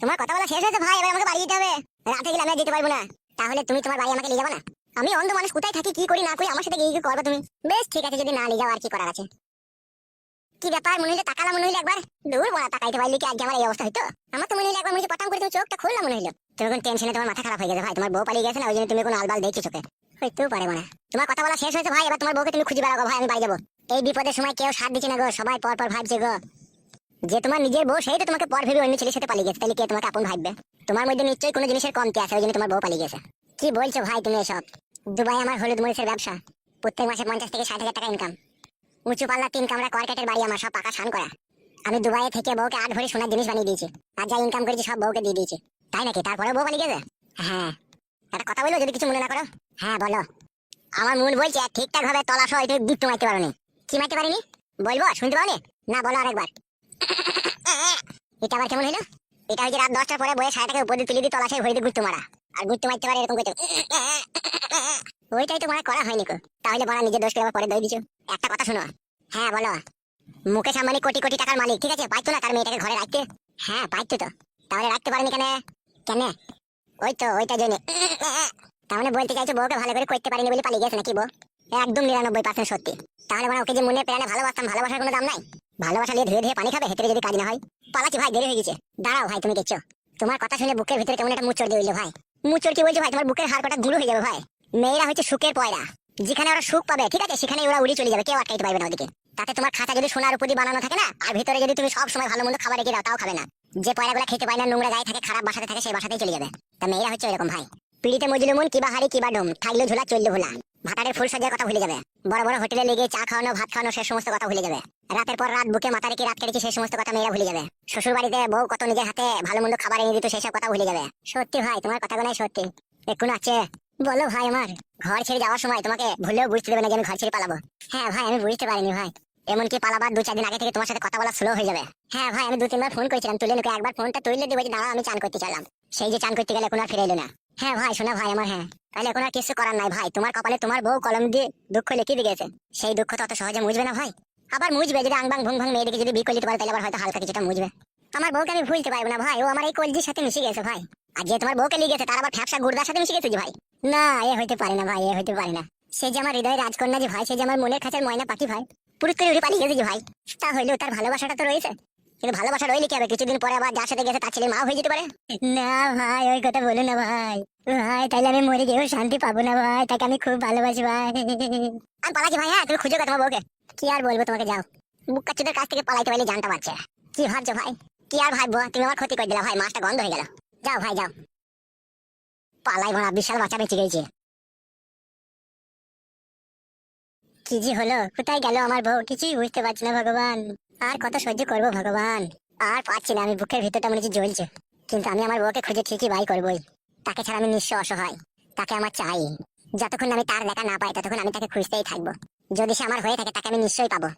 তোমার কথা বলা শেষ হয়েছে ভাই, এবার আমাকে বাড়ি যেতে হবে। রাতে গেলে আমি যেতে পারব না। তাহলে তুমি তোমার বাড়ি আমাকে নিয়ে যাবে না? আমি অন্ধ মানুষ, কোথায় থাকি, কি করি, না করি, আমার সাথে গিয়ে কি করবে তুমি। বেশ, ঠিক আছে, যদি না নিয়ে যাও আর কি করার আছে। কি ব্যাপার, মনে হইল তাকালা মনে হইল একবার? দূর বড়া তাকাইতে পারলি কি আজকে আমার এই অবস্থা হইতো? আমার তো মনে হইল একবার মনে হচ্ছে পটাম করে তুমি চোখটা খুললাম মনে হইল। তুমি কোন টেনশনে তোমার মাথা খারাপ হয়ে গেছে ভাই, তোমার বউ পালিয়ে গেছে না, ওই জন্য তুমি কোনো আলবাল দেখছি চোখে। হইতেও পারে মানে তোমার কথা বলা শেষ হয়েছে ভাই, এবার তোমার বউকে তুমি খুঁজে বেড়াবো ভাই, আমি বাড়ি যাব। এই বিপদের সময় কেউ সাথ দিচ্ছে না গো, সবাই পর পর ভাবছে গো। যে তোমার নিজের বউ, সেই তো তোমাকে পর ভেবে অন্য ছেলের সাথে পালিয়ে গেছে। তাহলে কে তোমাকে আপন ভাববে? তোমার মধ্যে নিশ্চয়ই কোনো জিনিসের কমতি আছে, ওই জন্য তোমার বউ পালিয়ে গেছে। কি বলছো ভাই তুমি এসব? দুবাই আমার হলুদ মরিচের ব্যবসা। প্রত্যেক মাসে পঞ্চাশ থেকে ষাট হাজার টাকা ইনকাম উঁচু পাল্লা তিন কামরা কর্কেটের বাড়ি আমার, সব পাকা ছান করা। আমি দুবাইয়ে থেকে বউকে আট ভরি সোনার জিনিস বানিয়ে দিয়েছি। আর যা ইনকাম করেছি সব বউকে দিয়ে দিয়েছি। তাই নাকি? তারপরে বউ পালিয়ে গেছে? হ্যাঁ। একটা কথা বলব যদি কিছু মনে না করো। হ্যাঁ বলো। আমার মন বলছে ঠিকঠাক ভাবে তলা সহ তুমি গিফট মারতে পারোনি। কি মারতে পারিনি? বলব? শুনতে পাওনি? না, বলো আরেকবার। এটা আবার কেমন হলো এটা হচ্ছে রাত দশটার পরে বইয়ে সাড়ে উপর দিয়ে তুলে দিয়ে তলাশে ভরিতে ঘুরতে মারা। আর ঘুরতে মারতে পারে এরকম করতে। ওইটাই তো মনে করা হয়নি কো তাহলে বড় নিজের দোষ করে পরে দই দিছো? একটা কথা শোনো। হ্যাঁ বলো। মুকেশ আম্বানি কোটি কোটি টাকার মালিক, ঠিক আছে? পাইতো না তার মেয়েটাকে ঘরে রাখতে। হ্যাঁ পাইতো তো। তাহলে রাখতে পারেনি কেন? কেন? ওই তো ওইটা জন্য। তার মানে বলতে চাইছো বউকে ভালো করে করতে পারিনি বলে পালিয়ে গেছে নাকি বউ? একদম নিরানব্বই পার্সেন্ট সত্যি। তাহলে মানে ওকে যে মনে প্রাণে ভালোবাসতাম, ভালোবাসার কোনো দাম নাই? ভালোবাসা নিয়ে ধীরে ধীরে পানি খাবে, হেঁটে যদি কাজ না হয়? পালাচ্ছি ভাই, দেরি হয়ে গেছে। দাঁড়াও ভাই, তুমি দেখছ। তোমার কথা শুনে বুকের ভিতরে কেমন একটা মুচড় দিয়ে ভাই। মুচড় কি বলছো ভাই? তোমার বুকের হাড় কটা গুঁড়ো হয়ে যাবে ভাই। মেয়েরা হচ্ছে সুখের পয়রা। যেখানে ওরা সুখ পাবে, ঠিক আছে? সেখানে ওরা উড়ে চলে যাবে, কেউ আটকাইতে পারবে না ওদিকে। তাতে তোমার খাতা যদি সোনার উপর বানানো থাকে না, আর ভিতরে যদি তুমি সব সময় ভালো মন্দ খাবার রেখে দাও, তাও খাবে না। যে পয়রাগুলো খেতে পায় না, নোংরা গায়ে থাকে, খারাপ বাসাতে থাকে, সেই বাসাতেই চলে যাবে। তা মেয়েরা হচ্ছে এরকম ভাই। পিড়িতে মজুলে মন কিবা হারি কিবা ডোম, থাকলে ঝোলা, চললে ভোলা। ভাতারের ফুল সাজার কথা ভুলে যাবে। বড় বড় হোটেলে লেগে চা খাওয়ানো, ভাত খাওয়ানো, সে সমস্ত কথা ভুলে যাবে। রাতের পর রাত বুকে মাথা রেখে রাত কেটেছে সেই সমস্ত কথা মেয়েরা ভুলে যাবে। শ্বশুর বাড়িতে বউ কত নিজের হাতে ভালো মন্দ খাবার এনে দিত সেই সব কথা ভুলে যাবে। সত্যি ভাই, তোমার কথাগুলাই সত্যি। এখন আছে বলো ভাই আমার, ঘর ছেড়ে যাওয়ার সময় তোমাকে ভুলেও বুঝতে দেবে না যে আমি ঘর ছেড়ে পালাবো। হ্যাঁ ভাই, আমি বুঝতে পারিনি ভাই। এমনকি পালাবার দু চার দিন আগে থেকে তোমার সাথে কথা বলা স্লো হয়ে যাবে। হ্যাঁ ভাই, আমি দু তিনবার ফোন করেছিলাম, তুলে নিকে একবার ফোনটা তুলে দেবো যে দাঁড়া আমি চান করতে চাইলাম। সেই যে চান করতে গেলে এখন আর ফিরে এলো না। হ্যাঁ ভাই, শোনা ভাই আমার হ্যাঁ। তাহলে এখন আর কিছু করার নাই ভাই। তোমার কপালে তোমার বউ কলম দিয়ে দুঃখ লিখে দিয়ে গেছে। সেই দুঃখ তো অত সহজে মুছবে না ভাই। আবার মুছবে যদি আংবাং ভুং ভাং মেয়েদিকে যদি বিয়ে পারে তাহলে আবার হয়তো হালকা কিছুটা মুছবে। আমার বউকে আমি ভুলতে পারব না ভাই। ও আমার এই কলজির সাথে মিশে গেছে ভাই। আর যে তোমার বউকে লিয়ে গেছে, তার আবার ফ্যাপসা গুড়দার সাথে মিশে গেছে ভাই। না, এ হইতে পারে না ভাই, এ হইতে পারে না। সে যে আমার হৃদয়ের রাজকন্যা যে ভাই, সে যে আমার মনের খাঁচার ময়না পাখি ভাই। পুরুষ করে উড়ে পালিয়ে গেছে ভাই। তা হইলেও তার ভালোবাসাটা তো রয়েছে। কিন্তু ভালোবাসা রইলে কি হবে? কিছুদিন পরে আবার যার সাথে গেছে তার ছেলে মা হয়ে যেতে পারে। না ভাই, ওই কথা বলো না ভাই। ভাই, তাইলে আমি মরে গিয়েও শান্তি পাবো না ভাই। তাকে আমি খুব ভালোবাসি ভাই। আমি পালাচ্ছি ভাই হ্যাঁ তুমি খুঁজো তোমার বউকে। কি আর বলব তোমাকে, যাও। বুক কাচ্চুদের কাছ থেকে পালাইতে পারলে জানতে পারছে। কি ভাবছ ভাই? কি আর ভাববো? তুমি আমার ক্ষতি করে দিলা ভাই, মাছটা গন্ধ হয়ে গেল। যাও ভাই, যাও। পালাই ভরা বিশাল বাচ্চা বেঁচে গেছে। কি যে হলো? কোথায় গেল আমার বউ? কিছুই বুঝতে পারছি না, ভগবান। আর কত সহ্য করব ভগবান? আর পাচ্ছি না আমি বুকের ভিতরটা মনে হচ্ছে জ্বলছে। কিন্তু আমি আমার বউকে খুঁজে ঠিকই বাই করবোই। তাকে ছাড়া আমি নিঃস্ব অসহায়। তাকে আমার চাই। যতক্ষণ আমি তার দেখা না পাই ততক্ষণ আমি তাকে খুঁজতেই থাকব। যদি সে আমার হয়ে থাকে তাকে আমি নিশ্চয়ই পাবো।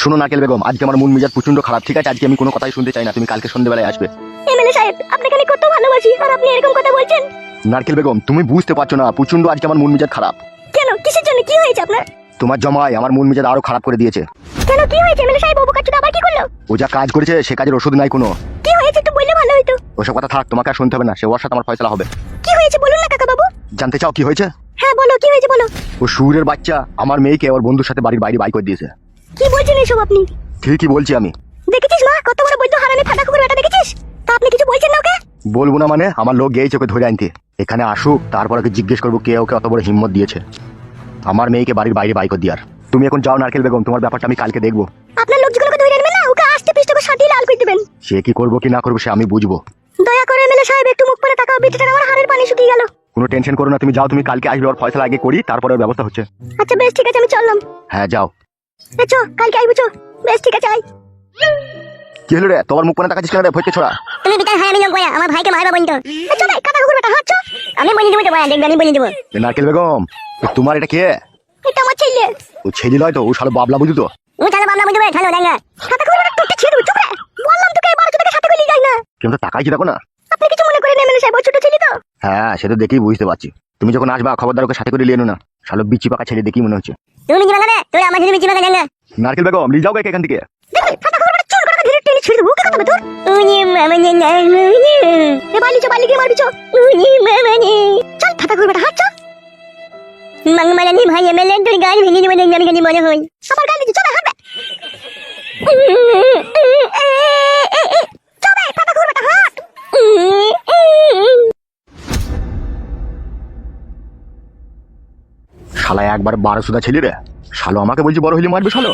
শোনো নাকেল বেগম আজকে আমার মন মেজাজ প্রচণ্ড খারাপ ঠিক আছে? আজকে আমি কোনো কথাই শুনতে চাই না তুমি কালকে সন্ধ্যেবেলায় আসবে। এমএলএ সাহেব আপনাকে আমি কত ভালোবাসি আর আপনি এরকম কথা বলছেন? নারকেল বেগম তুমি বুঝতে পারছ না প্রচণ্ড আজকে আমার মন মেজাজ খারাপ। কেন? কিসের জন্য? কি হয়েছে আপনার? তোমার জমায় আমার মন মেজাজ আরও খারাপ করে দিয়েছে। কেন? কি হয়েছে? এমএলএ সাহেব বাবু কাচ্চুদা আবার কি করল? ও যা কাজ করেছে সে কাজের ওষুধ নাই কোনো। কি হয়েছে? একটু বললে ভালো হতো ওসব কথা থাক তোমাকে আর শুনতে হবে না সে ওর সাথে আমার ফয়সলা হবে। কি হয়েছে? বলুন না কাকা বাবু জানতে চাও কি হয়েছে? হ্যাঁ বলো কি হয়েছে বলো। ও সুরের বাচ্চা আমার মেয়েকে ওর বন্ধুর সাথে বাড়ির বাইরে বাই করে দিয়েছে। কি বলছেন এসব আপনি? ঠিকই বলছি আমি। দেখেছিস মা? কত বড় বৈদ্য হারামি ফাটা কুকুর বেটা দেখেছিস? তা আপনি কিছু বলছেন না ওকে? বলব না মানে আমার লোক গিয়েছে ওকে ধরে আনতে। এখানে আসুক তারপর ওকে জিজ্ঞেস করব কে ওকে অত বড় হিম্মত দিয়েছে। আমার মেয়েকে বাড়ির বাইরে বাই করে দিয়ার। তুমি এখন যাও নারকেল বেগম তোমার ব্যাপারটা আমি কালকে দেখব। আপনার লোকজনকে ধরে আনবেন না? ওকে আসতে পিষ্ট করে লাল করে দেবেন। সে কি করব কি না করব সে আমি বুঝব। দয়া করে এমএলএ সাহেব একটু মুখ করে তাকাও বিটিটার আমার হাড়ের পানি শুকিয়ে গেল। কোনো টেনশন করো না তুমি যাও তুমি কালকে আসবে ওর ফয়সলা আগে করি তারপরে ওর ব্যবস্থা হচ্ছে। আচ্ছা বেশ ঠিক আছে আমি চললাম। হ্যাঁ যাও। এ চো কালকে আইবো চো। বেশ ঠিক আছে আই। কি হলো রে? তোমার মুখ কোনে তাকাচ্ছিস কেন রে ভয়কে ছোড়া? তুমি হ্যাঁ আমি লোক আমার ভাইকে মারবা বন্ধু এ চলে কাটা কুকুর বেটা হাঁট চো। আমি বলে দেবো তো বয়া দেখবে আমি বলে দেবো এ নারকেল বেগম এ তোমার এটা কে? এটা আমার ছেলে। ও ছেলে নয় তো ও শালো বাবলা বুঝি তো? ও তাহলে বাবলা বলে দেবো ঠালো ডাঙ্গা কাটা কুকুর বেটা টুকটা ছেড়ে চুপ রে। বললাম তোকে এবার তোকে সাথে করে যাই না। কিন্তু তাকাইছি দেখো না? আপনি কিছু মনে করেন এমএলএ সাহেব ছোট ছেলে তো? হ্যাঁ সে তো দেখেই বুঝতে পারছি। তুমি যখন আসবা খবরদার ওকে সাথে করে নিয়ে এনো না। শালো বিচি পাকা ছেলে দেখি মনে হচ্ছে। তুমি মিজি মাগানে তুই আমার সাথে মিজি মাগা ডাঙ্গা নারকেল বেগম নিয়ে যাও এখান থেকে। দেখবি ফাটা করে মানে চুল করে ধীরে টেনে ছিঁড়ে দেবো। কে কথা তোর। উনি না মুনি এ বালি চো বালি গিয়ে মারবি চো উনি মামা চল ফাটা করে বেটা হাত চল মাংমারানি ভাই এমএলএ তোর গান ভেঙে দেবো দেখবি আমি কেন মনে হই আমার গাল দিচ্ছি চল হাঁটবে চবে ফাটা করে বেটা হাত শালা একবার বারো সুদা ছেলে রে শালো আমাকে বলছি বড় হইলে মারবে শালো।